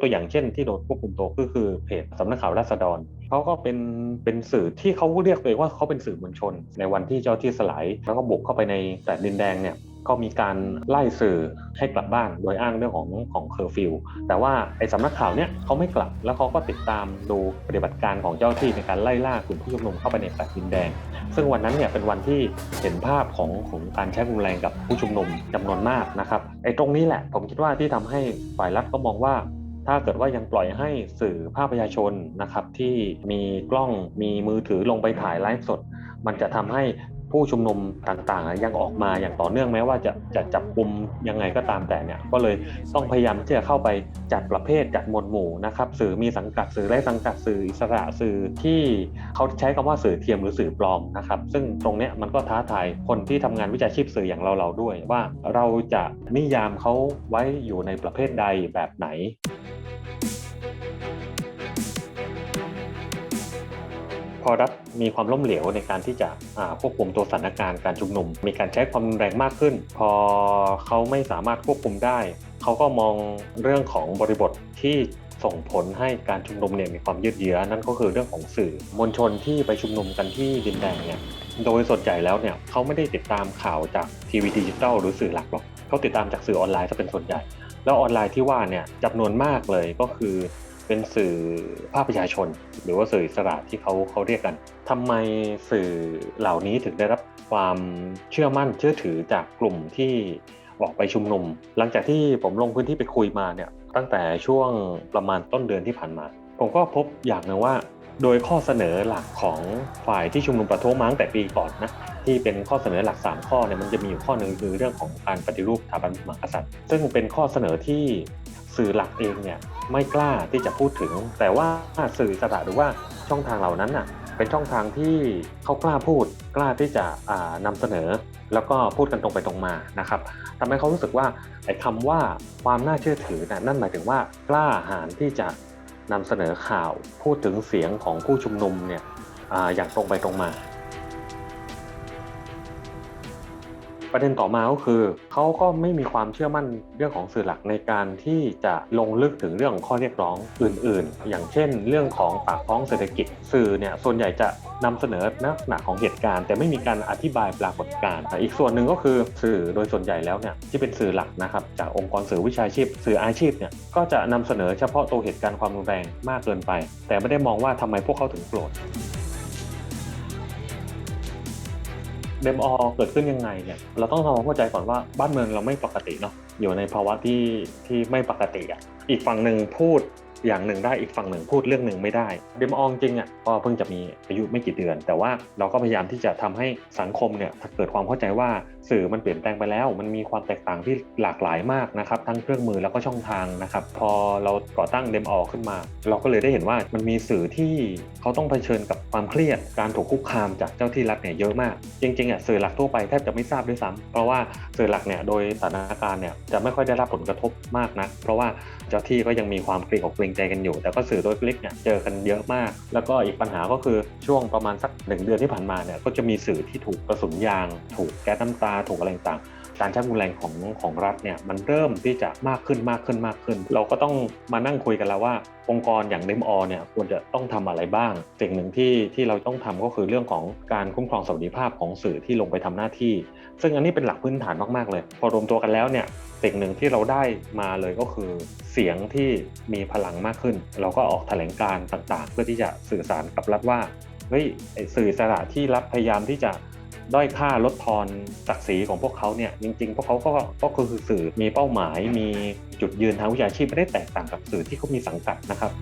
ตัวอย่างเช่นที่โดนควบคุมตัวก็คือเพจสำนักข่าวราษฎรเขาก็เป็นเป็นสื่อที่เขาเรียกตัวเองว่าเขาเป็นสื่อมวลชน ในวันที่เจ้าที่สลาย แล้วก็บุกเข้าไปในแฟลตดินแดงเนี่ยก็มีการไล่สื่อให้กลับบ้านโดยอ้างเรื่องของของเคอร์ฟิวแต่ว่าไอ้สำนักข่าวเนี่ยเขาไม่กลับ แล้วเขาก็ติดตามดูปฏิบัติการของเจ้าที่ในการไล่ล่ากลุ่มผู้ชุมนุมเข้าไปในแฟลตดินแดง ซึ่งวันนั้นเนี่ยเป็นวันที่เห็นภาพของของการใช้รุนแรงกับผู้ชุมนุมจำนวนมากนะครับไอ้ตรงนี้แหละผมคิดว่าที่ทำให้ฝ่ายรัฐก็มองว่า ถ้าเกิดว่ายังปล่อยให้สื่อภาคประชาชนนะครับที่มีกล้องมีมือถือลงไปถ่ายไลฟ์สด มันจะทำให้ผู้ชุมนุมต่างๆ ยังออกมาอย่างต่อเนื่องแม้ว่าจะจะจับกลุ่มยังไงก็ตามแต่เนี่ยก็เลยต้องพยายามที่จะเข้าไปจัดประเภทจัดหมวดหมู่นะครับสื่อมีสังกัดสื่อไร้สังกัดสื่ออิสระสื่อที่เขาใช้คำว่าสื่อเทียมหรือสื่อปลอมนะครับซึ่งตรงเนี้ยมันก็ท้าทายคนที่ทำงานวิชาชีพสื่ออย่างเราเราๆด้วย ว่าเราจะนิยามเขาไว้อยู่ในประเภทใดแบบไหน อรัฐมีความล้มเหลวในการที่จะควบคุมตัวสถานการณ์การชุมนุม มีการใช้ความรุนแรงมากขึ้น พอเขาไม่สามารถควบคุมได้ เขาก็มองเรื่องของบริบทที่ส่งผลให้การชุมนุมเนี่ยมีความยืดเยื้อนั่นก็คือเรื่องของสื่อมวลชนที่ไปชุมนุมกันที่ดินแดงเนี่ยโดยส่วนใหญ่แล้วเนี่ยเขาไม่ได้ติดตามข่าวจากทีวีดิจิตอลหรือสื่อหลักหรอกเขาติดตามจากสื่อออนไลน์ซะเป็นส่วนใหญ่ แล้วออนไลน์ที่ว่าเนี่ยจำนวนมากเลยก็คือ เป็นสื่อภาคประชาชน หรือว่าสื่ออิสระที่เขาเขาเรียกกันทำไมสื่อเหล่านี้ถึงได้รับความเชื่อมั่นเชื่อถือจากกลุ่มที่ออกไปชุมนุม หลังจากที่ผมลงพื้นที่ไปคุยมาเนี่ยตั้งแต่ช่วงประมาณต้นเดือนที่ผ่านมา ผมก็พบอย่างหนึ่งว่า โดยข้อเสนอหลักของฝ่ายที่ชุมนุมประท้วงมาตั้งแต่ปีก่อนนะที่เป็นข้อเสนอหลัก 3 ข้อเนี่ยมันจะมีอยู่ข้อหนึ่งคือเรื่องของการปฏิรูปสถาบันพระมหากษัตริย์ ซึ่งเป็นข้อเสนอที่ สื่อหลักเองเนี่ยไม่กล้าที่จะพูดถึง แต่ว่าสื่อสระหรือว่าช่องทางเหล่านั้นน่ะเป็นช่องทางที่เขากล้าพูดกล้าที่จะอ่านำเสนอ แล้วก็พูดกันตรงไปตรงมานะครับทำให้เขารู้สึกว่าไอ้คำว่าความน่าเชื่อถือน่ะนั่นหมายถึงว่ากล้าหาญที่จะนำเสนอข่าว พูดถึงเสียงของผู้ชุมนุมเนี่ยออย่างตรงไปตรงมา ประเด็นต่อมาก็คือเขาก็ไม่มีความเชื่อมั่นเรื่องของสื่อหลักในการที่จะลงลึกถึงเรื่องของข้อเรียกร้องอื่น ๆ อย่างเช่น เรื่องของปากท้องเศรษฐกิจ สื่อเนี่ยส่วนใหญ่จะนำเสนอลักษณะของเหตุการณ์ แต่ไม่มีการอธิบายปรากฏการณ์อีกส่วนหนึ่งก็คือสื่อโดยส่วนใหญ่แล้วเนี่ยที่เป็นสื่อหลักนะครับจากองค์กรสื่อวิชาชีพ สื่ออาชีพเนี่ยก็จะนำเสนอเฉพาะตัวเหตุการณ์ความรุนแรงมากเกินไป แต่ไม่ได้มองว่าทำไมพวกเขาถึงโกรธ เดมออเกิดขึ้นยังไงเนี่ยเราต้องทำความเข้าใจก่อนว่าบ้านเมืองเราไม่ปกติเนาะอยู่ในภาวะที่ที่ไม่ปกติอะอีกฝั่งหนึ่งพูด อย่างหนึ่งได้อีกฝั่งหนึ่งพูดเรื่องหนึ่งไม่ได้เดมออจริงอะก็เพิ่งจะมีอายุไม่กี่เดือน แต่ว่าเราก็พยายามที่จะทำให้สังคมเนี่ยเกิดความเข้าใจว่าสื่อมันเปลี่ยนแปลงไปแล้ว มันมีความแตกต่างที่หลากหลายมากนะครับทั้งเครื่องมือแล้วก็ช่องทางนะครับพอเราก่อตั้งเดมออขึ้นมา เราก็เลยได้เห็นว่ามันมีสื่อที่เขาต้องเผชิญกับความเครียดการถูกคุกคามจากเจ้าที่รัฐเนี่ยเยอะมาก จริงๆอะสื่อหลักทั่วไปแทบจะไม่ทราบด้วยซ้ำเพราะว่าสื่อหลักเนี่ยโดยสถานการณ์เนี่ยจะไม่ค่อยได้รับผลกระทบมากนะเพราะว่าเจ้าที่ก็ยังมีความเกรงอกเกรงใจกันอยู่ แต่ก็สื่อโดยเล็กเนี่ยเจอกันเยอะมาก แล้วก็อีกปัญหาก็คือช่วงประมาณสักหนึ่งเดือนที่ผ่านมาเนี่ยก็จะมีสื่อที่ถูกกระสุนยาง ถูกแก๊สน้ำตาถูกอะไรต่าง การใช้รุนแรงของของรัฐเนี่ยมันเริ่มที่จะมากขึ้นมากขึ้นมากขึ้น เราก็ต้องมานั่งคุยกันแล้วว่า องค์กรอย่างเดมอเนี่ยควรจะต้องทำอะไรบ้าง สิ่งหนึ่งที่ที่เราต้องทำก็คือเรื่องของการคุ้มครองสวัสดิภาพของสื่อที่ลงไปทำหน้าที่ ซึ่งอันนี้เป็นหลักพื้นฐานมากๆเลย พอรวมตัวกันแล้วเนี่ยสิ่งหนึ่งที่เราได้มาเลยก็คือ เสียงที่มีพลังมากขึ้น เราก็ออกแถลงการ์ต่างๆ เพื่อที่จะสื่อสารกับรัฐว่าเฮ้ยสื่อสระที่รัฐพยายามที่จะ ด้อยค่าลดทอนศักดิ์ศรีของพวกเขาเนี่ยจริงๆ พวกเขาก็ก็คือสื่อมีเป้าหมาย มีจุดยืนทางวิชาชีพไม่ได้แตกต่างกับสื่อที่เขามีสังกัดนะครับ